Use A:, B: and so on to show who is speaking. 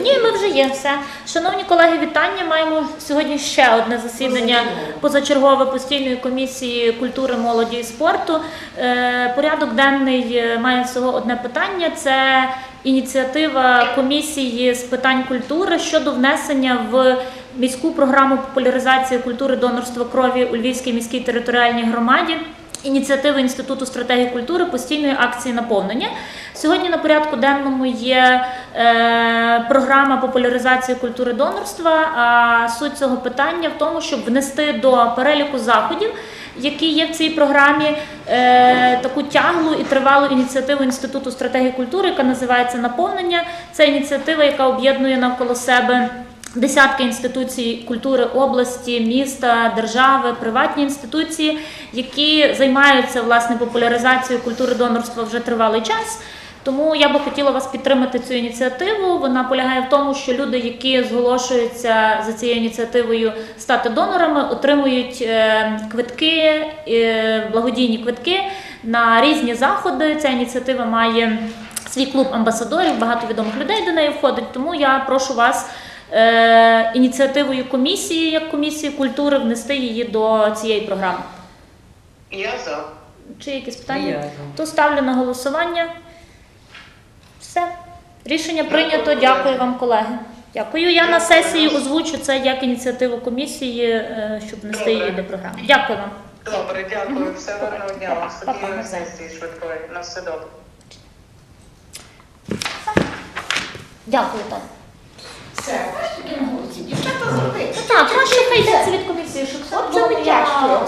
A: Ні, ми вже є все. Шановні колеги, вітання. Маємо сьогодні ще одне засідання позачергове постійної комісії культури, молоді і спорту. Е, Порядок денний е, має всього одне питання: це ініціатива комісії з питань культури щодо внесення в міську програму популяризації культури донорства крові у Львівській міській територіальній громаді. Ініціативи Інституту стратегії культури постійної акції наповнення. Сьогодні на порядку денному є е, програма популяризації культури донорства. А суть цього питання в тому, щоб внести до переліку заходів, які є в цій програмі, е, таку тяглу і тривалу ініціативу Інституту стратегії культури, яка називається Наповнення. Це ініціатива, яка об'єднує навколо себе. Десятки інституцій культури області, міста, держави, приватні інституції, які займаються власне популяризацією культури донорства вже тривалий час. Тому я би хотіла вас підтримати цю ініціативу. Вона полягає в тому, що люди, які зголошуються за цією ініціативою стати донорами, отримують е, квитки, е, благодійні квитки на різні заходи. Ця ініціатива має свій клуб амбасадорів, багато відомих людей до неї входить. Тому я прошу вас ініціативою комісії, як комісії культури, внести її до цієї програми.
B: Я за.
A: Чи якісь
C: Я
A: питання?
C: за.
A: То ставлю на голосування. Все. Рішення прийнято. Дякую вам, колеги. Дякую. Я на сесії озвучу це як ініціативу комісії, е, щоб внести її до програми. Дякую вам.
B: Добре, дякую. Все гарного дня вам.
A: Па-па,
B: сесії швидкої. На все добре.
A: Дякую, так.
D: Все, дівчата зробити.
A: Так, краще хай йдеться від комісії, щоб
D: Це не тяжко.